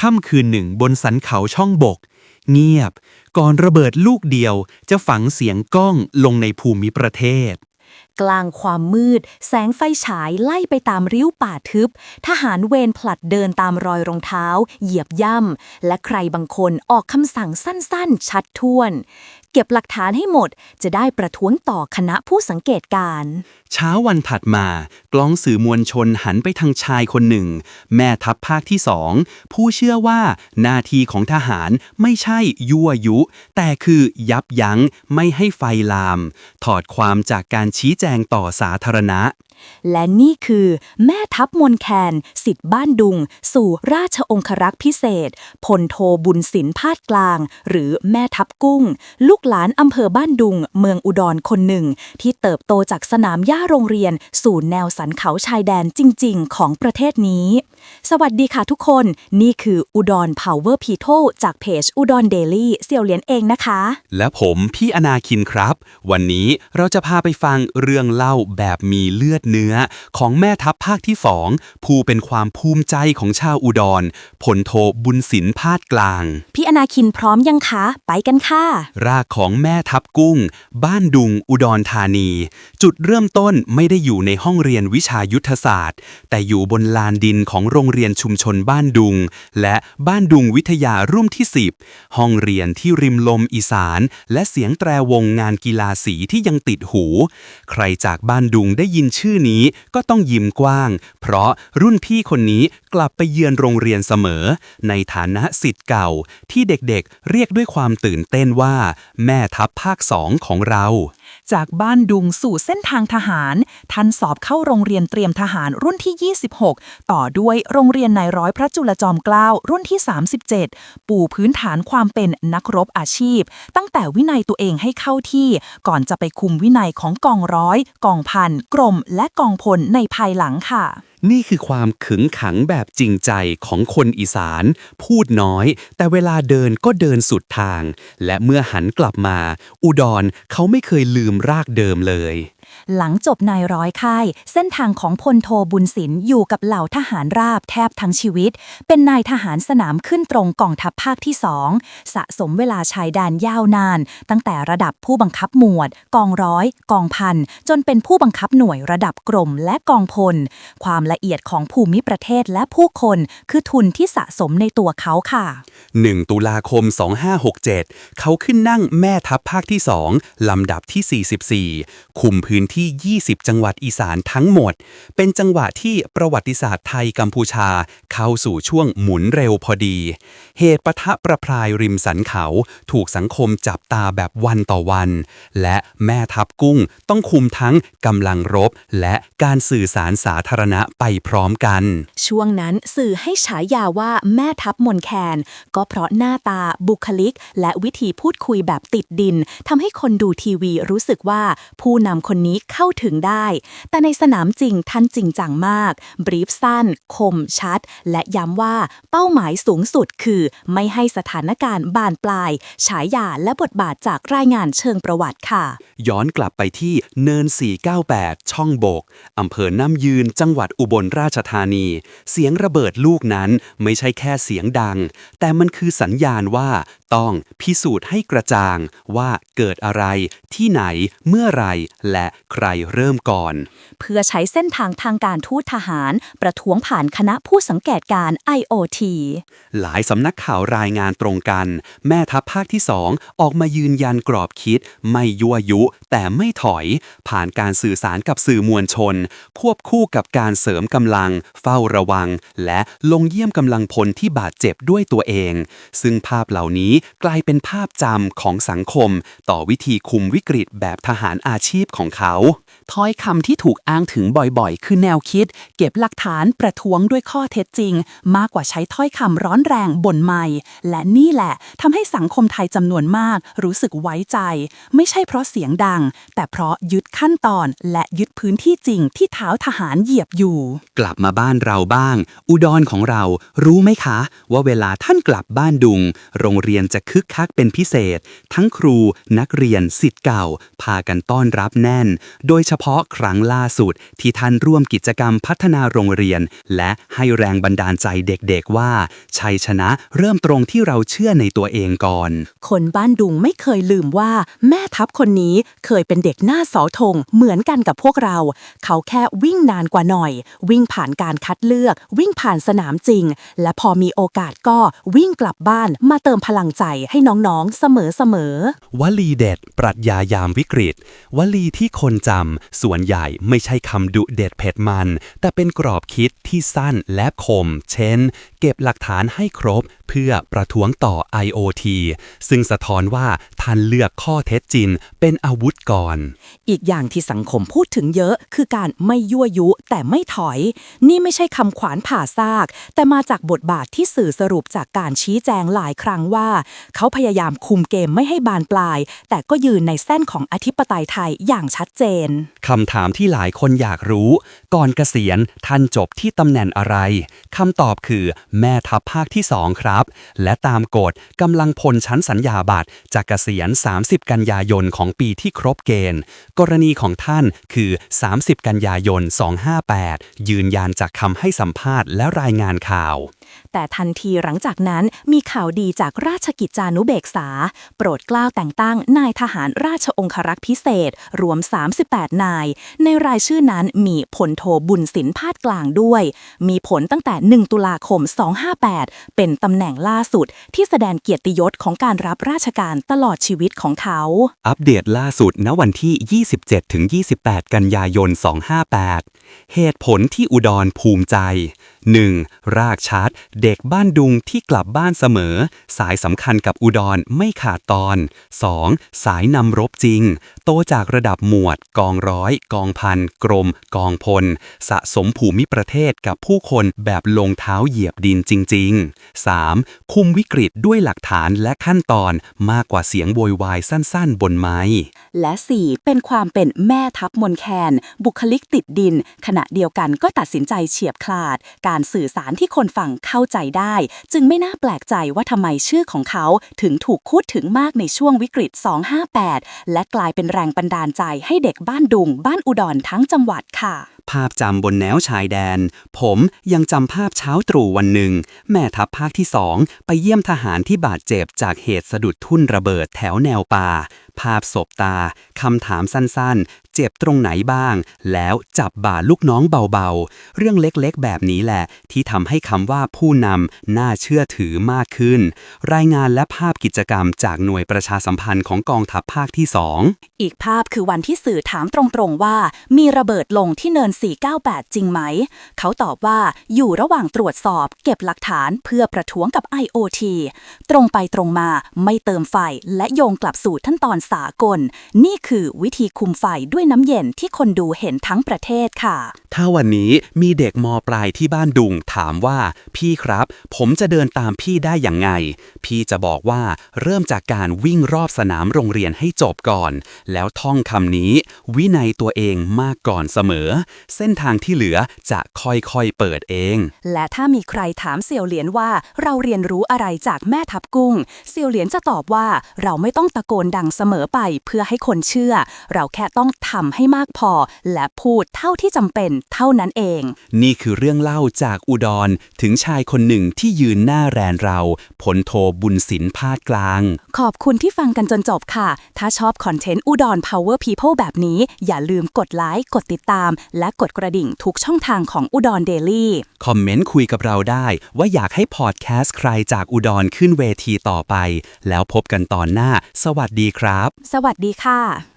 ค่ำคืนหนึ่งบนสันเขาช่องบก เงียบ ก่อนระเบิดลูกเดียวจะฝังเสียงก้องลงในภูมิประเทศ กลางความมืด แสงไฟฉายไล่ไปตามริ้วป่าทึบ ทหารเวรผลัดเดินตามรอยรองเท้า เหยียบย่ำ และใครบางคนออกคำสั่งสั้นๆ ชัดท้วน เก็บหลักฐานให้หมด จะได้ประท้วงต่อคณะผู้สังเกตการณ์เช้าวันถัดมา กล้องสื่อมวลชนหันไปทางชายคนหนึ่ง แม่ทัพภาคที่สองผู้เชื่อว่าหน้าที่ของทหารไม่ใช่ยั่วยุ แต่คือยับยั้งไม่ให้ไฟลาม ถอดความจากการชี้แจงต่อสาธารณะ และนี่คือแม่ทัพมนแคนสิทธิ์บ้านดุง สู่ราชองครักษ์พิเศษ พลโทบุญสินพาดกลาง หรือแม่ทัพกุ้ง ลูกหลานอำเภอบ้านดุง เมืองอุดรคนหนึ่ง ที่เติบโตจากสนามหญ้าโรงเรียน สู่แนวสันเขาชายแดนจริง ๆ ของประเทศนี้ สวัสดีค่ะทุกคน นี่คืออุดร Power p e t o จากเพจอุดรเดลี่เสี่ยวเหรียญเองนะคะ และผมพี่อนาคินครับ วันนี้เราจะพาไปฟังเรื่องเล่าแบบมีเลือดเนื้อของแม่ทัพภาคที่สองผู้เป็นความภูมิใจของชาวอุดรพลโทบุญสินพาดกลาง พี่อนาคินพร้อมยังคะ ไปกันค่ะ รากของแม่ทับกุ้ง บ้านดุงอุดรธานี จุดเริ่มต้นไม่ได้อยู่ในห้องเรียนวิชายุทธศาสตร์ แต่อยู่บนลานดินของโรงเรียนชุมชนบ้านดุง และบ้านดุงวิทยารุ่มที่ 10 ห้องเรียนที่ริมลมอีสาน และเสียงแตรวงงานกีฬาสีที่ยังติดหู ใครจากบ้านดุงได้ยินชื่อนี้ก็ต้องยิ้มกว้าง เพราะรุ่นพี่คนนี้กลับไปเยือนโรงเรียนเสมอ ในฐานะสิทธิ์เก่า ที่เด็กๆเรียกด้วยความตื่นเต้นว่า แม่ทัพภาคสองของเราจากบ้านดุงสู่เส้นทางทหาร ท่านสอบเข้าโรงเรียนเตรียมทหารรุ่นที่ 26 ต่อด้วยโรงเรียนนายร้อยพระจุลจอมเกล้ารุ่นที่ 37 ปูพื้นฐานความเป็นนักรบอาชีพ ตั้งแต่วินัยตัวเองให้เข้าที่ ก่อนจะไปคุมวินัยของกองร้อย กองพันกรม และกองพลในภายหลังค่ะนี่คือความขึงขังแบบจริงใจของคนอีสาน พูดน้อย แต่เวลาเดินก็เดินสุดทาง และเมื่อหันกลับมา อุดรเขาไม่เคยลืมรากเดิมเลย หลังจบนายร้อยค่าย เส้นทางของพลโทบุญสินอยู่กับเหล่าทหารราบแทบทั้งชีวิต เป็นนายทหารสนามขึ้นตรงกองทัพภาคที่สองสะสมเวลาชายแดนยาวนาน ตั้งแต่ระดับผู้บังคับหมวด กองร้อย กองพัน จนเป็นผู้บังคับหน่วยระดับกรมและกองพล ความละเอียดของภูมิประเทศและผู้คนคือทุนที่สะสมในตัวเขาค่ะ 1 ตุลาคม 2567 เขาขึ้นนั่งแม่ทัพภาคที่2ลำดับที่ 44 คุมพื้นที่ 20 จังหวัดอีสานทั้งหมด เป็นจังหวะที่ประวัติศาสตร์ไทยกัมพูชาเข้าสู่ช่วงหมุนเร็วพอดี เหตุปะทะประพรายริมสันเขา ถูกสังคมจับตาแบบวันต่อวัน และแม่ทัพกุ้งต้องคุมทั้งกำลังรบ และการสื่อสารสาธารณะไปพร้อมกัน ช่วงนั้นสื่อให้ฉายาว่าแม่ทัพมนแคน ก็เพราะหน้าตาบุคลิก และวิธีพูดคุยแบบติดดินทำให้คนดูทีวีรู้สึกว่าผู้นำคนนี้เข้าถึงได้ แต่ในสนามจริงท่านจริงจังมาก บรีฟสั้น คม ชัด และย้ำว่าเป้าหมายสูงสุดคือ ไม่ให้สถานการณ์บานปลาย ฉายาและบทบาทจากรายงานเชิงประวัติค่ะ ย้อนกลับไปที่เนิน 498 ช่องโบก อำเภอน้ำยืน จังหวัดอุบลราชธานี เสียงระเบิดลูกนั้นไม่ใช่แค่เสียงดัง แต่มันคือสัญญาณว่าต้องพิสูจน์ให้กระจ่างว่าเกิดอะไรที่ไหนเมื่อไหรและใครเริ่มก่อน เพื่อใช้เส้นทางทางการทูตทหาร ประท้วงผ่านคณะผู้สังเกตการณ์ IOT หลายสำนักข่าวรายงานตรงกัน แม่ทัพภาคที่สองออกมายืนยันกรอบคิด ไม่ยั่วยุ แต่ไม่ถอย ผ่านการสื่อสารกับสื่อมวลชน ควบคู่กับการเสริมกำลัง เฝ้าระวัง และลงเยี่ยมกำลังพลที่บาดเจ็บด้วยตัวเอง ซึ่งภาพเหล่านี้กลายเป็นภาพจำของสังคม ต่อวิธีคุมวิกฤตแบบทหารอาชีพของเขา ถ้อยคำที่ถูกอ้างถึงบ่อยๆ คือแนวคิด เก็บหลักฐานประท้วงด้วยข้อเท็จจริง มากกว่าใช้ถ้อยคำร้อนแรงบ่นใหม่และนี่แหละทำให้สังคมไทยจำนวนมาก รู้สึกไว้ใจ ไม่ใช่เพราะเสียงดัง แต่เพราะยึดขั้นตอน และยึดพื้นที่จริงที่เท้าทหารเหยียบอยู่ กลับมาบ้านเราบ้าง อุดรของเรารู้ไหมคะ ว่าเวลาท่านกลับบ้านดุง โรงเรียนจะคึกคักเป็นพิเศษ ทั้งครู นักเรียนสิทธิ์เก่า พากันต้อนรับแน่น โดยเฉพาะครั้งล่าสุดที่ท่านร่วมกิจกรรมพัฒนาโรงเรียน และให้แรงบันดาลใจเด็กๆว่า ชัยชนะเริ่มตรงที่เราเชื่อในตัวเองก่อน คนบ้านดุงไม่เคยลืมว่า แม่ทัพคนนี้เคยเป็นเด็กหน้าเสาธงเหมือนกันกับพวกเรา เขาแค่วิ่งนานกว่าหน่อย วิ่งผ่านการคัดเลือก วิ่งผ่านสนามจริง และพอมีโอกาสก็วิ่งกลับบ้านมาเติมพลังใจให้น้องๆ เสมอๆ วลีเด็ด ปรัชญายามวิกฤต วลีที่คนจำส่วนใหญ่ไม่ใช่คำดุเด็ดเผ็ดมัน แต่เป็นกรอบคิดที่สั้นและคม เช่น เก็บหลักฐานให้ครบเพื่อประท้วงต่อ IoT ซึ่งสะท้อนว่าท่านเลือกข้อเท็จจริงเป็นอาวุธก่อน อีกอย่างที่สังคมพูดถึงเยอะ คือการไม่ยั่วยุแต่ไม่ถอย นี่ไม่ใช่คำขวานผ่าซาก แต่มาจากบทบาทที่สื่อสรุปจากการชี้แจงหลายครั้งว่า เขาพยายามคุมเกมไม่ให้บานปลาย แต่ก็ยืนในเส้นของอธิปไตยไทยอย่างชัดเจนคำถามที่หลายคนอยากรู้ ก่อนเกษียณท่านจบที่ตำแหน่งอะไรคำตอบคือ แม่ทัพภาคที่2ครับและตามกฎกำลังพลชั้นสัญญาบัตรจะเกษียณ 30 กันยายนของปีที่ครบเกณฑ์ กรณีของท่านคือ 30 กันยายน 258 ยืนยันจากคำให้สัมภาษณ์และรายงานข่าว แต่ทันทีหลังจากนั้นมีข่าวดีจากราชกิจจานุเบกษา โปรดเกล้าแต่งตั้งนายทหารราชองครักษ์พิเศษ รวม 38 นาย ในรายชื่อนั้นมีผลโทบุญสินพาดกลางด้วย มีผลตั้งแต่ 1 ตุลาคม 258 เป็นตำแหน่งล่าสุด ที่แสดงเกียรติยศของการรับราชการตลอดชีวิตของเขา อัปเดตล่าสุดณวันที่ 27-28 กันยายน 258 เหตุผลที่อุดรภูมิใจ 1. รากชัด เด็กบ้านดุงที่กลับบ้านเสมอ สายสำคัญกับอุดรไม่ขาดตอน 2. สายนำรบจริง โตจากระดับหมวด กองร้อย กองพัน กรม กองพล สะสมภูมิประเทศกับผู้คนแบบลงเท้าเหยียบดินจริง ๆ 3. คุมวิกฤตด้วยหลักฐานและขั้นตอนมากกว่าเสียงโวยวายสั้นๆ บนไม้ และ 4. เป็นความเป็นแม่ทัพมนแคน บุคลิกติดดินขณะเดียวกันก็ตัดสินใจเฉียบคลาด การสื่อสารที่คนฟังเข้าใจได้ จึงไม่น่าแปลกใจว่าทำไมชื่อของเขาถึงถูกพูดถึงมากในช่วงวิกฤต 258 และกลายเป็นแรงบันดาลใจให้เด็กบ้านดุง บ้านอุดรทั้งจังหวัดค่ะภาพจำบนแนวชายแดน ผมยังจำภาพเช้าตรู่วันหนึ่ง แม่ทัพภาคที่สองไปเยี่ยมทหารที่บาดเจ็บจากเหตุสะดุดทุ่นระเบิดแถวแนวป่า ภาพศบตา คำถามสั้น เจ็บตรงไหนบ้าง แล้วจับบ่าลูกน้องเบาๆ เรื่องเล็กๆ แบบนี้แหละ ที่ทำให้คำว่าผู้นำน่าเชื่อถือมากขึ้น รายงานและภาพกิจกรรมจากหน่วยประชาสัมพันธ์ของกองทัพภาคที่สองอีกภาพคือวันที่สื่อถามตรงๆว่า มีระเบิดลงที่เนิน 498 จริงไหม เขาตอบว่าอยู่ระหว่างตรวจสอบ เก็บหลักฐานเพื่อประท้วงกับ IoT ตรงไปตรงมาไม่เติมไฟและโยงกลับสู่ขั้นตอนสากล นี่คือวิธีคุมไฟด้วยน้ำเย็นที่คนดูเห็นทั้งประเทศค่ะ ถ้าวันนี้มีเด็กมปลายที่บ้านดุงถามว่า พี่ครับ ผมจะเดินตามพี่ได้อย่างไง พี่จะบอกว่าเริ่มจากการวิ่งรอบสนามโรงเรียนให้จบก่อน แล้วท่องคำนี้ วินัยตัวเองมากก่อนเสมอ เส้นทางที่เหลือจะค่อยๆเปิดเอง และถ้ามีใครถามเสี่ยวเหรียญว่าเราเรียนรู้อะไรจากแม่ทับกุ้ง เสี่ยวเหรียญจะตอบว่าเราไม่ต้องตะโกนดังเสมอไปเพื่อให้คนเชื่อ เราแค่ต้องทำให้มากพอ และพูดเท่าที่จำเป็นเท่านั้นเอง นี่คือเรื่องเล่าจากอุดรถึงชายคนหนึ่งที่ยืนหน้าแรนเราพลโทบุญสินพาดกลาง ขอบคุณที่ฟังกันจนจบค่ะ ถ้าชอบคอนเทนต์อุดร Power People แบบนี้ อย่าลืมกดไลค์กดติดตาม และกดกระดิ่งทุกช่องทางของอุดร Daily คอมเมนต์คุยกับเราได้ ว่าอยากให้พอดแคสต์ใครจากอุดรขึ้นเวทีต่อไป แล้วพบกันตอนหน้า สวัสดีครับ สวัสดีค่ะ